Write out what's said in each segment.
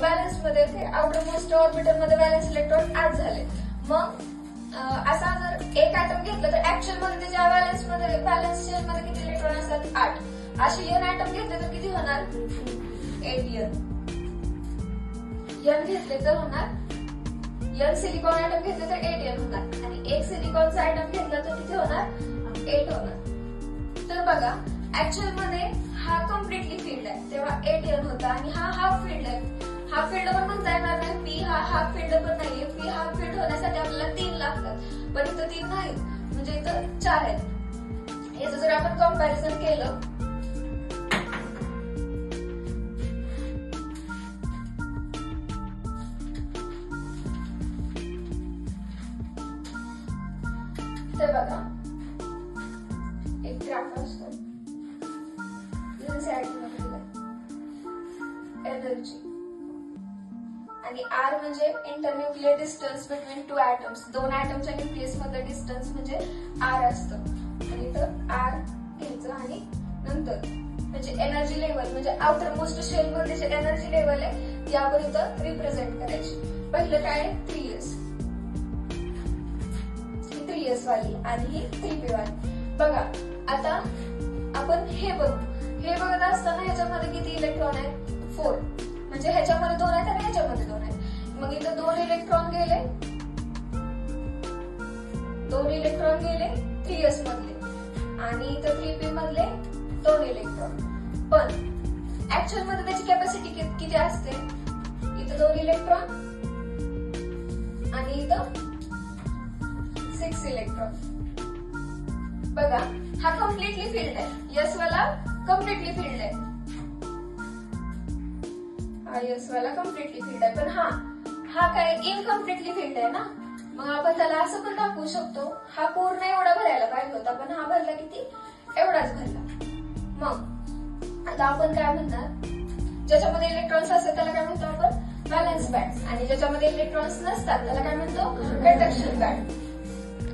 बॅलन्समध्ये ते outer most ऑर्बिटरमध्ये बॅलन्स इलेक्ट्रॉन ऍड झाले. मग असा जर एक आयटम घेतलं तर ऍक्च्युअलमध्ये त्याच्या बॅलन्समध्ये बॅलन्स शेल मध्ये किती इलेक्ट्रॉन असतात? आठ. असे एन आयटम घेतले तर किती होणार? एट एन यन घेतले तर होणार? यन सिलिकॉन आयटम घेतले तर एट एन होणार. आणि एक सिलिकॉनचा आयटम घेतला तर किती होणार? एट होणार. तर बघा ऍक्च्युअलमध्ये हा कम्प्लिटली फील्ड आहे. तेव्हा एट एन होता आणि हा हाफ फील्ड आहे. हाफ फील्ड पण म्हणता येणार नाही. पी हा हाफ फील्ड पण नाहीये. पी हाफ फील्ड होण्यासाठी आपल्याला तीन लागतात. पण इथं तीन नाहीत. म्हणजे इथं चार आहेत. याचं जर आपण कंपॅरिझन केलं. ते बघा. एक ग्राफ असतो. एनर्जी आणि आर म्हणजे internuclear distance between two atoms दोन ऍटमच्या न्यूक्लियस मधलं डिस्टन्स म्हणजे आर असतं. आणि इथं आर घ्यायचं आणि नंतर. म्हणजे एनर्जी लेवल म्हणजे आउटर मोस्ट शेल मध्ये जे एनर्जी लेवल आहे ती आपण इथं रिप्रेझेंट करायची. पहिलं काय थ्री इयर्स ही थ्री इयर्स वाली आणि ही थ्री पी वाली. बघा आता आपण हे बघ. हे बघत असताना ह्याच्यामध्ये किती इलेक्ट्रॉन आहेत इलेक्ट्रॉन गेले. दोन इलेक्ट्रॉन गेले थ्री एस मधले. आणि इथं थ्री पी मधले दोन इलेक्ट्रॉन पण ऍक्च्युअलमध्ये त्याची कॅपॅसिटी किती असते? इथं दोन इलेक्ट्रॉन आणि इथं सिक्स इलेक्ट्रॉन बघा हा कम्प्लिटली फील्ड आहे. यस वाला कम्प्लिटली फील्ड आहे. हा यस वाला कम्प्लिटली फील्ड आहे. पण हा हा काय इनकम्प्लिटली फील्ड आहे ना? मग आपण त्याला असं पण दाखवू शकतो. हा पूर्ण एवढा भरायला पाहिजे होता पण हा भरला किती? एवढाच भरला. मग आता आपण काय म्हणणार? ज्याच्यामध्ये इलेक्ट्रॉन्स असतात त्याला काय म्हणतो आपण? बॅलन्स बँड आणि ज्याच्यामध्ये इलेक्ट्रॉन्स नसतात त्याला काय म्हणतो? कंडक्शन बँड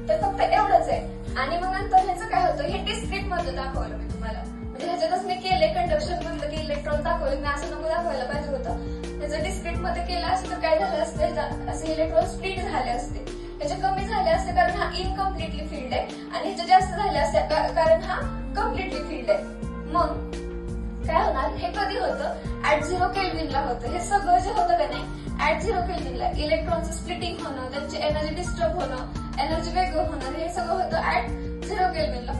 तर फक्त एवढंच आहे. आणि मग नंतर ह्याचं काय होतं? हे डिस्क्रिटमध्ये दाखवलं मी तुम्हाला. म्हणजे ह्याच्यातच मी केले कंडक्शन मधलं की इलेक्ट्रॉन दाखवले मी असं नको दाखवायला पाहिजे होतं. जर डिस्क्रिटमध्ये मध्ये केलं असतं तर काय झालं असतं? असे इलेक्ट्रॉन स्प्लिट झाले असते. त्याचे कमी झाले असते कारण हा इनकम्प्लिटली फील्ड आहे. आणि ह्याचे जास्त झाले असते कारण हा कम्प्लिटली फील्ड आहे. मग काय होणार? हे कधी होतं? ऍट झिरो केल्विनला होतं. हे सगळं जे होतं का नाही? ऍट झिरो केल्विनला इलेक्ट्रॉनचं स्प्लिटिंग होणं त्यांची एनर्जी डिस्टर्ब होणं एनर्जी वेगळं होणं हे सगळं होतं ऍट झिरो केल्विनला